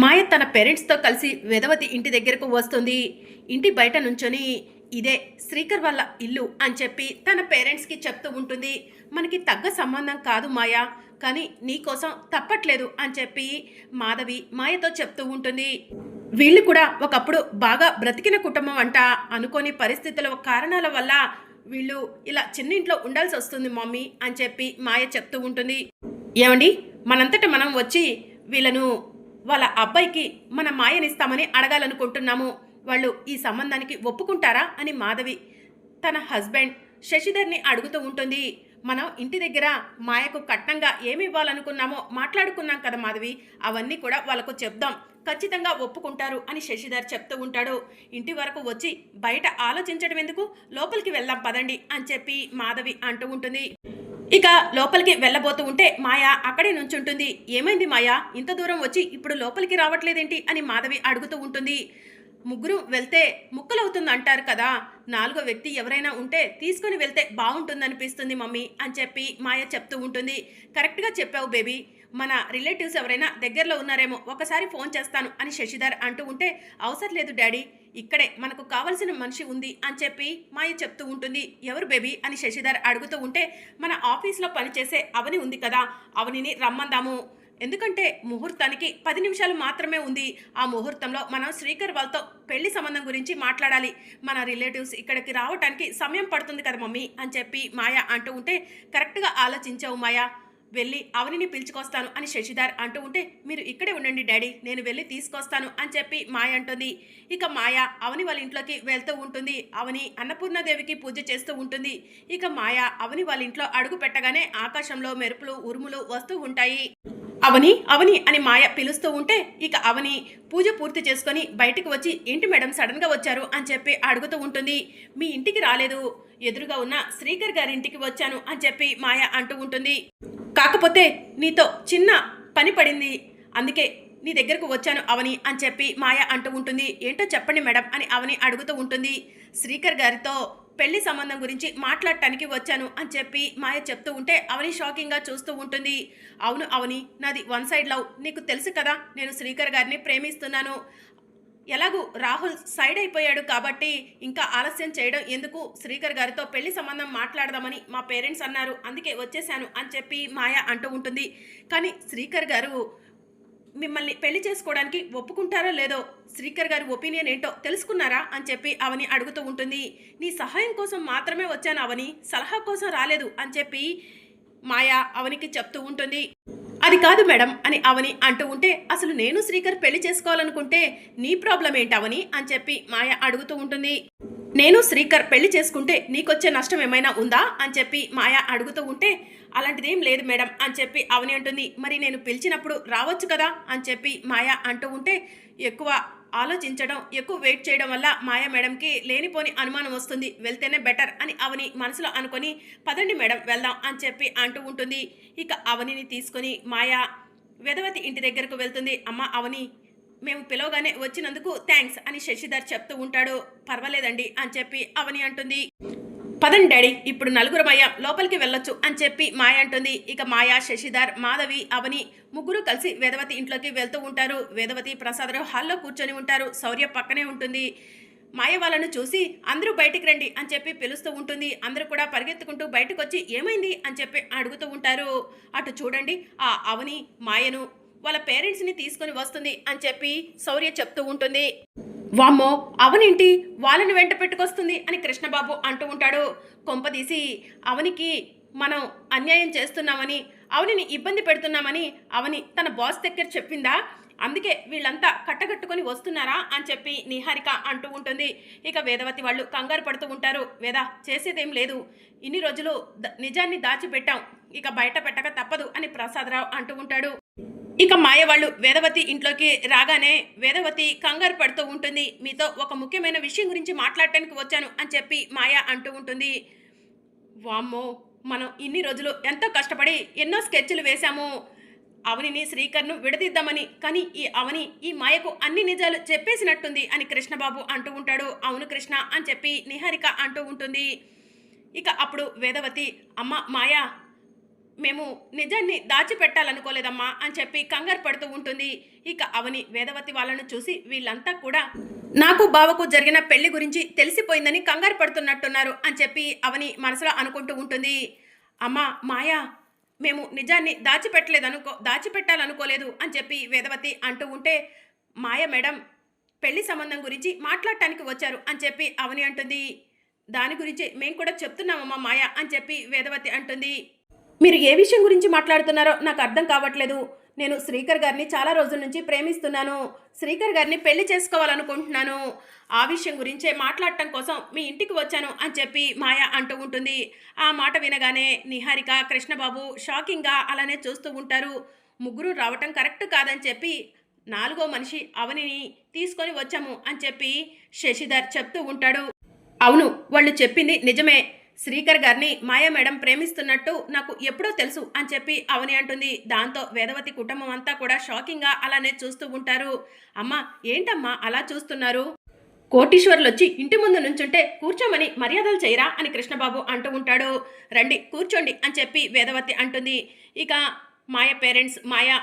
మాయ తన పేరెంట్స్తో కలిసి వెదవతి ఇంటి దగ్గరకు వస్తుంది. ఇంటి బయట నుంచొని ఇదే శ్రీకర్ వాళ్ళ ఇల్లు అని చెప్పి తన పేరెంట్స్కి చెప్తూ ఉంటుంది. మనకి తగ్గ సంబంధం కాదు మాయ కానీ నీకోసం తప్పట్లేదు అని చెప్పి మాధవి మాయతో చెప్తూ ఉంటుంది. వీళ్ళు కూడా ఒకప్పుడు బాగా బ్రతికిన కుటుంబం అంట. అనుకోని పరిస్థితుల కారణాల వల్ల వీళ్ళు ఇలా చిన్న ఇంట్లో ఉండాల్సి వస్తుంది మమ్మీ అని చెప్పి మాయ చెప్తూ ఉంటుంది. ఏమండి? మనంతట మనం వచ్చి వీళ్ళను వాళ్ళ అబ్బాయికి మన మాయనిస్తామని అడగాలనుకుంటున్నాము. వాళ్ళు ఈ సంబంధానికి ఒప్పుకుంటారా అని మాధవి తన హస్బెండ్ శశిధర్ని అడుగుతూ ఉంటుంది. మనం ఇంటి దగ్గర మాయకు కట్నంగా ఏమి ఇవ్వాలనుకున్నామో మాట్లాడుకున్నాం కదా మాధవి. అవన్నీ కూడా వాళ్ళకు చెప్దాం. ఖచ్చితంగా ఒప్పుకుంటారు అని శశిధర్ చెప్తూ ఉంటాడు. ఇంటి వరకు వచ్చి బయట ఆలోచించడం ఎందుకు? లోపలికి వెళ్దాం పదండి అని చెప్పి మాధవి అంటూ ఉంటుంది. ఇక లోపలికి వెళ్ళబోతూ ఉంటే మాయా అక్కడే నుంచుంటుంది. ఏమైంది మాయా? ఇంత దూరం వచ్చి ఇప్పుడు లోపలికి రావట్లేదేంటి? అని మాధవి అడుగుతూ ఉంటుంది. ముగ్గురు వెళ్తే ముక్కలవుతుంది అంటారు కదా. నాలుగో వ్యక్తి ఎవరైనా ఉంటే తీసుకుని వెళ్తే బాగుంటుందనిపిస్తుంది మమ్మీ అని చెప్పి మాయ చెప్తూ ఉంటుంది. కరెక్ట్గా చెప్పావు బేబీ. మన రిలేటివ్స్ ఎవరైనా దగ్గరలో ఉన్నారేమో ఒకసారి ఫోన్ చేస్తాను అని శశిధర్ అంటూ ఉంటే అవసరం లేదు డాడీ ఇక్కడే మనకు కావలసిన మనిషి ఉంది అని చెప్పి మాయ చెప్తూ ఉంటుంది. ఎవరు బేబీ? అని శశిధర్ అడుగుతూ ఉంటే మన ఆఫీస్లో పనిచేసే అవని ఉంది కదా అవనిని రమ్మందాము. ఎందుకంటే ముహూర్తానికి పది నిమిషాలు మాత్రమే ఉంది. ఆ ముహూర్తంలో మనం శ్రీకర్ వాళ్ళతో పెళ్ళి సంబంధం గురించి మాట్లాడాలి. మన రిలేటివ్స్ ఇక్కడికి రావడానికి సమయం పడుతుంది కదా మమ్మీ అని చెప్పి మాయ అంటూ ఉంటే కరెక్ట్గా ఆలోచించావు మాయ. వెళ్ళి అవనిని పిలుచుకొస్తాను అని శశిధర్ అంటూ ఉంటే మీరు ఇక్కడే ఉండండి డాడీ నేను వెళ్ళి తీసుకొస్తాను అని చెప్పి మాయ అంటుంది. ఇక మాయ అవని వాళ్ళ ఇంట్లోకి వెళ్తూ ఉంటుంది. అవని అన్నపూర్ణదేవికి పూజ చేస్తూ ఉంటుంది. ఇక మాయ అవని వాళ్ళ ఇంట్లో అడుగు పెట్టగానే ఆకాశంలో మెరుపులు ఉరుములు వస్తూ ఉంటాయి. అవని అవని అని మాయ పిలుస్తూ ఉంటే ఇక అవని పూజ పూర్తి చేసుకొని బయటికి వచ్చి ఏంటి మేడం సడన్గా వచ్చారు? అని చెప్పి అడుగుతూ ఉంటుంది. మీ ఇంటికి రాలేదు. ఎదురుగా ఉన్న శ్రీకర్ గారి ఇంటికి వచ్చాను అని చెప్పి మాయ అంటూ ఉంటుంది. కాకపోతే నీతో చిన్న పని పడింది. అందుకే నీ దగ్గరకు వచ్చాను అవని అని చెప్పి మాయ అంటూ ఉంటుంది. ఏంటో చెప్పండి మేడం అని అవని అడుగుతూ ఉంటుంది. శ్రీకర్ గారితో పెళ్ళి సంబంధం గురించి మాట్లాడటానికి వచ్చాను అని చెప్పి మాయ చెప్తూ ఉంటే అవని షాకింగ్గా చూస్తూ ఉంటుంది. అవును అవని నాది వన్ సైడ్ లవ్. నీకు తెలుసు కదా నేను శ్రీకర్ గారిని ప్రేమిస్తున్నాను. ఎలాగూ రాహుల్ సైడ్ అయిపోయాడు కాబట్టి ఇంకా ఆలస్యం చేయడం ఎందుకు? శ్రీకర్ గారితో పెళ్ళి సంబంధం మాట్లాడదామని మా పేరెంట్స్ అన్నారు. అందుకే వచ్చేసాను అని చెప్పి మాయ అంటూ ఉంటుంది. కానీ శ్రీకర్ గారు మిమ్మల్ని పెళ్ళి చేసుకోవడానికి ఒప్పుకుంటారో లేదో శ్రీకర్ గారి ఒపీనియన్ ఏంటో తెలుసుకున్నారా అని చెప్పి అవని అడుగుతూ ఉంటుంది. నీ సహాయం కోసం మాత్రమే వచ్చాను అవని సలహా కోసం రాలేదు అని చెప్పి మాయా అవనికి చెప్తూ ఉంటుంది. అది కాదు మేడం అని అవని అంటూ ఉంటే అసలు నేను శ్రీకర్ పెళ్ళి చేసుకోవాలనుకుంటే నీ ప్రాబ్లం ఏంటవని అని చెప్పి మాయ అడుగుతూ ఉంటుంది. నేను శ్రీకర్ పెళ్ళి చేసుకుంటే నీకొచ్చే నష్టం ఏమైనా ఉందా? అని చెప్పి మాయ అడుగుతూ ఉంటే అలాంటిదేం లేదు మేడం అని చెప్పి అవని అంటుంది. మరి నేను పిలిచినప్పుడు రావచ్చు కదా? అని చెప్పి మాయ అంటూ ఉంటే ఎక్కువ ఆలోచించడం ఎక్కువ వెయిట్ చేయడం వల్ల మాయ మేడంకి లేనిపోని అనుమానం వస్తుంది. వెళ్తేనే బెటర్ అని అవని మనసులో అనుకొని పదండి మేడం వెళ్దాం అని చెప్పి అంటూ ఉంటుంది. ఇక అవనిని తీసుకొని మాయ వెదవతి ఇంటి దగ్గరకు వెళ్తుంది. అమ్మ అవని మేము పిలవగానే వచ్చినందుకు థ్యాంక్స్ అని శశిధర్ చెప్తూ ఉంటాడు. పర్వాలేదండి అని చెప్పి అవని అంటుంది. పదండి డాడీ. ఇప్పుడు నలుగురు మాయ లోపలికి వెళ్ళొచ్చు అని చెప్పి మాయ అంటుంది. ఇక మాయ శశిధర్ మాధవి అవని ముగ్గురు కలిసి వేదవతి ఇంట్లోకి వెళ్తూ ఉంటారు. వేదవతి ప్రసాదరావు హాల్లో కూర్చొని ఉంటారు. శౌర్య పక్కనే ఉంటుంది. మాయ వాళ్ళను చూసి అందరూ బయటికి రండి అని చెప్పి పిలుస్తూ ఉంటుంది. అందరూ కూడా పరిగెత్తుకుంటూ బయటకు వచ్చి ఏమైంది అని చెప్పి అడుగుతూ ఉంటారు. అటు చూడండి ఆ అవని మాయను వాళ్ళ పేరెంట్స్ని తీసుకొని వస్తుంది అని చెప్పి శౌర్య చెప్తూ ఉంటుంది. వామ్మో అవనేంటి? వాళ్ళని వెంట పెట్టుకొస్తుంది అని కృష్ణబాబు అంటూ ఉంటాడు. కొంపదీసి అవనికి మనం అన్యాయం చేస్తున్నామని అవనిని ఇబ్బంది పెడుతున్నామని అవని తన బాస్ దగ్గర చెప్పిందా? అందుకే వీళ్ళంతా కట్టగట్టుకొని వస్తున్నారా? అని చెప్పి నిహారిక అంటూ ఉంటుంది. ఇక వేదవతి వాళ్ళు కంగారు పడుతూ ఉంటారు. వేద చేసేదేం లేదు. ఇన్ని రోజులు ద- నిజాన్ని దాచిపెట్టాం. ఇక బయట పెట్టక తప్పదు అని ప్రసాదరావు అంటూ ఉంటాడు. ఇక మాయ వాళ్ళు వేదవతి ఇంట్లోకి రాగానే వేదవతి కంగారు పడుతూ ఉంటుంది. మీతో ఒక ముఖ్యమైన విషయం గురించి మాట్లాడటానికి వచ్చాను అని చెప్పి మాయ అంటూ ఉంటుంది. వామ్మో మనం ఇన్ని రోజులు ఎంతో కష్టపడి ఎన్నో స్కెచ్లు వేశాము. అవనిని శ్రీకర్ను విడదీద్దామని కానీ ఈ అవని ఈ మాయకు అన్ని నిజాలు చెప్పేసినట్టుంది అని కృష్ణబాబు అంటూ ఉంటాడు. అవును కృష్ణ అని చెప్పి నిహారిక అంటూ ఉంటుంది. ఇక అప్పుడు వేదవతి అమ్మ మాయా మేము నిజాన్ని దాచిపెట్టాలనుకోలేదమ్మా అని చెప్పి కంగారు పడుతూ ఉంటుంది. ఇక అవని వేదవతి వాళ్ళను చూసి వీళ్ళంతా కూడా నాకు బావకు జరిగిన పెళ్ళి గురించి తెలిసిపోయిందని కంగారు పడుతున్నట్టున్నారు అని చెప్పి అవని మనసులో అనుకుంటూ ఉంటుంది. అమ్మా మాయా మేము నిజాన్ని దాచిపెట్టలేదనుకో దాచిపెట్టాలనుకోలేదు అని చెప్పి వేదవతి అంటూ ఉంటే మాయ మేడం పెళ్ళి సంబంధం గురించి మాట్లాడటానికి వచ్చారు అని చెప్పి అవని అంటుంది. దాని గురించి మేము కూడా చెప్తున్నామమ్మా మాయ అని చెప్పి వేదవతి అంటుంది. మీరు ఏ విషయం గురించి మాట్లాడుతున్నారో నాకు అర్థం కావట్లేదు. నేను శ్రీకర్ గారిని చాలా రోజుల నుంచి ప్రేమిస్తున్నాను. శ్రీకర్ గారిని పెళ్ళి చేసుకోవాలనుకుంటున్నాను. ఆ విషయం గురించే మాట్లాడటం కోసం మీ ఇంటికి వచ్చాను అని చెప్పి మాయ అంటూ ఉంటుంది. ఆ మాట వినగానే నిహారిక కృష్ణబాబు షాకింగ్గా అలానే చూస్తూ ఉంటారు. ముగ్గురు రావటం కరెక్ట్ కాదని చెప్పి నాలుగో మనిషి అవనిని తీసుకొని వచ్చాము అని చెప్పి శశిధర్ చెప్తూ ఉంటాడు. అవును వాళ్ళు చెప్పింది నిజమే. శ్రీకర్ గారిని మాయా మేడం ప్రేమిస్తున్నట్టు నాకు ఎప్పుడో తెలుసు అని చెప్పి అవని అంటుంది. దాంతో వేదవతి కుటుంబం అంతా కూడా షాకింగ్గా అలానే చూస్తూ ఉంటారు. అమ్మా ఏంటమ్మా అలా చూస్తున్నారు? కోటీశ్వర్లు వచ్చి ఇంటి ముందు నుంచుంటే కూర్చోమని మర్యాదలు చేయరా? అని కృష్ణబాబు అంటూ ఉంటాడు. రండి కూర్చోండి అని చెప్పి వేదవతి అంటుంది. ఇక మాయ పేరెంట్స్ మాయ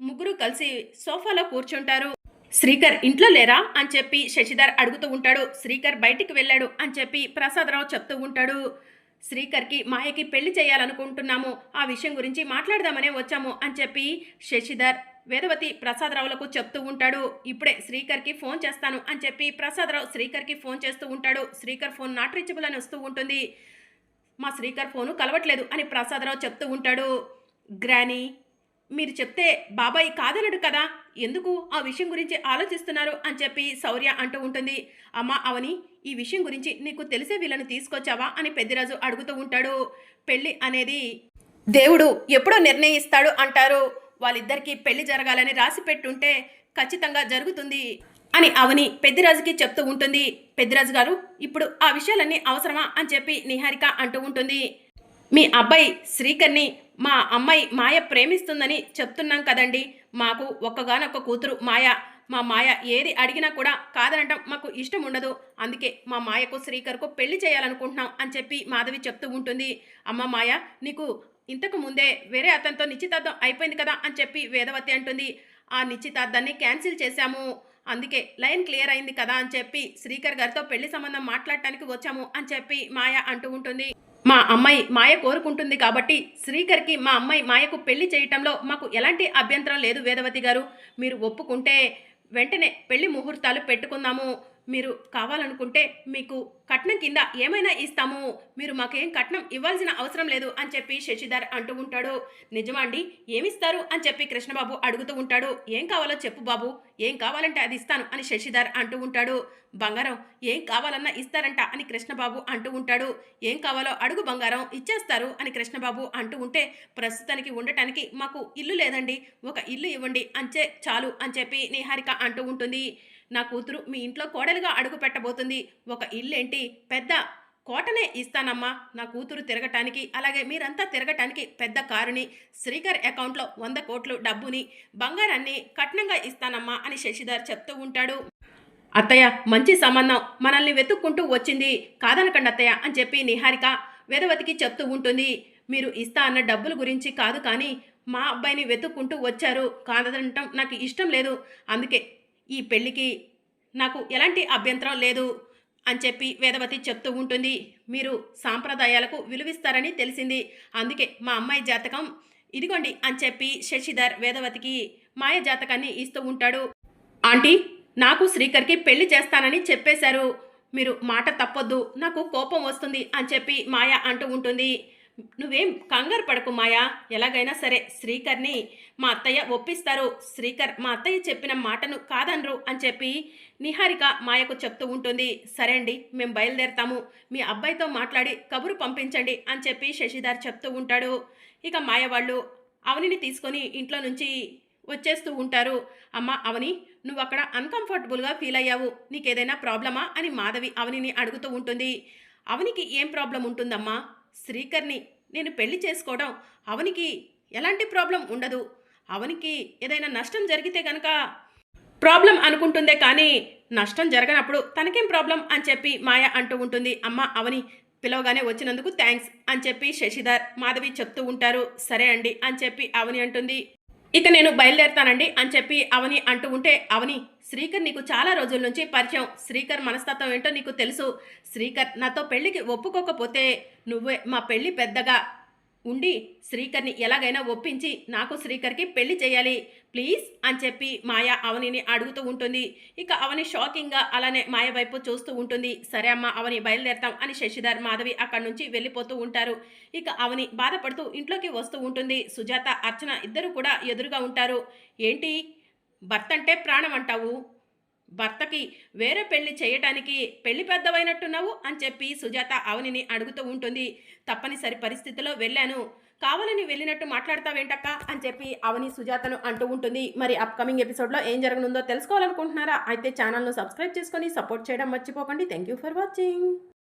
ముగ్గురు కలిసి సోఫాలో కూర్చుంటారు. శ్రీకర్ ఇంట్లో లేరా? అని చెప్పి శశిధర్ అడుగుతూ ఉంటాడు. శ్రీకర్ బయటికి వెళ్ళాడు అని చెప్పి ప్రసాదరావు చెప్తూ ఉంటాడు. శ్రీకర్కి మాయకి పెళ్ళి చేయాలనుకుంటున్నాము. ఆ విషయం గురించి మాట్లాడదామనే వచ్చాము అని చెప్పి శశిధర్ వేదవతి ప్రసాదరావులకు చెప్తూ ఉంటాడు. ఇప్పుడే శ్రీకర్కి ఫోన్ చేస్తాను అని చెప్పి ప్రసాదరావు శ్రీకర్కి ఫోన్ చేస్తూ ఉంటాడు. శ్రీకర్ ఫోన్ నాట్ రీచబుల్ అని వస్తూ ఉంటుంది. మా శ్రీకర్ ఫోను కలవట్లేదు అని ప్రసాదరావు చెప్తూ ఉంటాడు. గ్రానీ మీరు చెప్తే బాబాయ్ కాదనడు కదా? ఎందుకు ఆ విషయం గురించి ఆలోచిస్తున్నారు అని చెప్పి శౌర్య అంటూ ఉంటుంది. అమ్మ అవని ఈ విషయం గురించి నీకు తెలిసే వీళ్ళను తీసుకొచ్చావా అని పెద్దిరాజు అడుగుతూ ఉంటాడు. పెళ్ళి అనేది దేవుడు ఎప్పుడో నిర్ణయిస్తాడు అంటారు. వాళ్ళిద్దరికీ పెళ్ళి జరగాలని రాసి పెట్టుంటే ఖచ్చితంగా జరుగుతుంది అని అవని పెద్దిరాజుకి చెప్తూ ఉంటుంది. పెద్దిరాజు గారు ఇప్పుడు ఆ విషయాలన్నీ అవసరమా అని చెప్పి నిహారిక అంటూ ఉంటుంది. మీ అబ్బాయి శ్రీకర్ని మా అమ్మాయి మాయ ప్రేమిస్తుందని చెప్తున్నాం కదండి. మాకు ఒక్కగానొక్క కూతురు మాయా. మా మాయ ఏది అడిగినా కూడా కాదనటం మాకు ఇష్టం ఉండదు. అందుకే మా మాయకు శ్రీకర్కు పెళ్ళి చేయాలనుకుంటున్నాం అని చెప్పి మాధవి చెప్తూ ఉంటుంది. అమ్మ మాయ నీకు ఇంతకు ముందే వేరే అతనితో నిశ్చితార్థం అయిపోయింది కదా అని చెప్పి వేదవతి అంటుంది. ఆ నిశ్చితార్థాన్ని క్యాన్సిల్ చేశాము. అందుకే లైన్ క్లియర్ అయింది కదా అని చెప్పి శ్రీకర్ గారితో పెళ్ళి సంబంధం మాట్లాడటానికి వచ్చాము అని చెప్పి మాయ అంటూ ఉంటుంది. మా అమ్మాయి మాయ కోరుకుంటుంది కాబట్టి శ్రీకర్కి మా అమ్మాయి మాయకు పెళ్ళి చేయటంలో మాకు ఎలాంటి అభ్యంతరం లేదు వేదవతి గారు. మీరు ఒప్పుకుంటే వెంటనే పెళ్ళి ముహూర్తాలు పెట్టుకుందాము. మీరు కావాలనుకుంటే మీకు కట్నం కింద ఏమైనా ఇస్తాము. మీరు మాకేం కట్నం ఇవ్వాల్సిన అవసరం లేదు అని చెప్పి శశిధర్ అంటూ ఉంటాడు. నిజమా అండి? ఏమిస్తారు? అని చెప్పి కృష్ణబాబు అడుగుతూ ఉంటాడు. ఏం కావాలో చెప్పు బాబు. ఏం కావాలంటే అది ఇస్తాను అని శశిధర్ అంటూ ఉంటాడు. బంగారం ఏం కావాలన్నా ఇస్తారంట అని కృష్ణబాబు అంటూ ఉంటాడు. ఏం కావాలో అడుగు బంగారం ఇచ్చేస్తారు అని కృష్ణబాబు అంటూ ఉంటే ప్రస్తుతానికి ఉండటానికి మాకు ఇల్లు లేదండి. ఒక ఇల్లు ఇవ్వండి అంచే చాలు అని చెప్పి నిహారిక అంటూ ఉంటుంది. నా కూతురు మీ ఇంట్లో కోడలుగా అడుగు పెట్టబోతుంది. ఒక ఇల్లేంటి? పెద్ద కోటనే ఇస్తానమ్మా. నా కూతురు తిరగటానికి అలాగే మీరంతా తిరగటానికి పెద్ద కారుని శ్రీకర్ అకౌంట్లో వంద కోట్లు డబ్బుని బంగారాన్ని కట్నంగా ఇస్తానమ్మా అని శశిధర్ చెప్తూ ఉంటాడు. అత్తయ్య మంచి సంబంధం. మనల్ని వెతుక్కుంటూ వచ్చింది. కాదనకండి అత్తయ్య అని చెప్పి నిహారిక వేదవతికి చెప్తూ ఉంటుంది. మీరు ఇస్తా అన్న డబ్బుల గురించి కాదు కానీ మా అబ్బాయిని వెతుక్కుంటూ వచ్చారు. కాదనటం నాకు ఇష్టం లేదు. అందుకే ఈ పెళ్ళికి నాకు ఎలాంటి అభ్యంతరం లేదు అని చెప్పి వేదవతి చెప్తూ ఉంటుంది. మీరు సాంప్రదాయాలకు విలువిస్తారని తెలిసింది. అందుకే మా అమ్మాయి జాతకం ఇదిగోండి అని చెప్పి శశిధర్ వేదవతికి మాయ జాతకాన్ని ఇస్తూ ఉంటాడు. ఆంటీ నాకు శ్రీకర్కి పెళ్ళి చేస్తానని చెప్పేశారు. మీరు మాట తప్పొద్దు నాకు కోపం వస్తుంది అని చెప్పి మాయ అంటూ ఉంటుంది. నువ్వేం కంగారు పడకు మాయా. ఎలాగైనా సరే శ్రీకర్ని మా అత్తయ్య ఒప్పిస్తారు. శ్రీకర్ మా అత్తయ్య చెప్పిన మాటను కాదనరు అని చెప్పి నిహారిక మాయకు చెప్తూ ఉంటుంది. సరే అండి మేము బయలుదేరతాము. మీ అబ్బాయితో మాట్లాడి కబురు పంపించండి అని చెప్పి శశిధర్ చెప్తూ ఉంటాడు. ఇక మాయ వాళ్ళు అవనిని తీసుకొని ఇంట్లో నుంచి వచ్చేస్తూ ఉంటారు. అమ్మ అవని నువ్వు అక్కడ అన్కంఫర్టబుల్గా ఫీల్ అయ్యావు. నీకేదైనా ప్రాబ్లమా అని మాధవి అవనిని అడుగుతూ ఉంటుంది. అవనికి ఏం ప్రాబ్లం ఉంటుందమ్మా? శ్రీకర్ని నేను పెళ్ళి చేసుకోవడం అవనికి ఎలాంటి ప్రాబ్లం ఉండదు. అవనికి ఏదైనా నష్టం జరిగితే కనుక ప్రాబ్లం అనుకుంటుందే కానీ నష్టం జరగనప్పుడు తనకేం ప్రాబ్లం అని చెప్పి మాయ అంటూ ఉంటుంది. అమ్మ అవని పిలవగానే వచ్చినందుకు థ్యాంక్స్ అని చెప్పి శశిధర్ మాధవి చెప్తూ ఉంటారు. సరే అండి అని చెప్పి అవని అంటుంది. ఇక నేను బయలుదేరుతానండి అని చెప్పి అవని అంటూ ఉంటే అవని శ్రీకర్ నీకు చాలా రోజుల నుంచి పరిచయం. శ్రీకర్ మనస్తత్వం ఏంటో నీకు తెలుసు. శ్రీకర్ నాతో పెళ్ళికి ఒప్పుకోకపోతే నువ్వే మా పెళ్ళి పెద్దగా ఉండి శ్రీకర్ని ఎలాగైనా ఒప్పించి నాకు శ్రీకర్కి పెళ్ళి చేయాలి. ప్లీజ్ అని చెప్పి మాయ అవనిని అడుగుతూ ఉంటుంది. ఇక అవని షాకింగ్గా అలానే మాయ వైపు చూస్తూ ఉంటుంది. సరే అమ్మ అవని బయలుదేరతాం అని శశిధర్ మాధవి అక్కడి నుంచి వెళ్ళిపోతూ ఉంటారు. ఇక అవని బాధపడుతూ ఇంట్లోకి వస్తూ ఉంటుంది. సుజాత అర్చన ఇద్దరు కూడా ఎదురుగా ఉంటారు. ఏంటి? భర్త అంటే ప్రాణం అంటావు? భర్తకి వేరే పెళ్ళి చేయటానికి పెళ్ళి పెద్దవైనట్టున్నావు అని చెప్పి సుజాత అవనిని అడుగుతూ ఉంటుంది. తప్పనిసరి పరిస్థితిలో వెళ్ళాను. కావాలని వెళ్ళినట్టు మాట్లాడతావేంటక్క అని చెప్పి అవని సుజాతను అంటూ ఉంటుంది. మరి అప్కమింగ్ ఎపిసోడ్లో ఏం జరగనుందో తెలుసుకోవాలనుకుంటున్నారా? అయితే ఛానల్ను సబ్స్క్రైబ్ చేసుకొని సపోర్ట్ చేయడం మర్చిపోకండి. Thank you for watching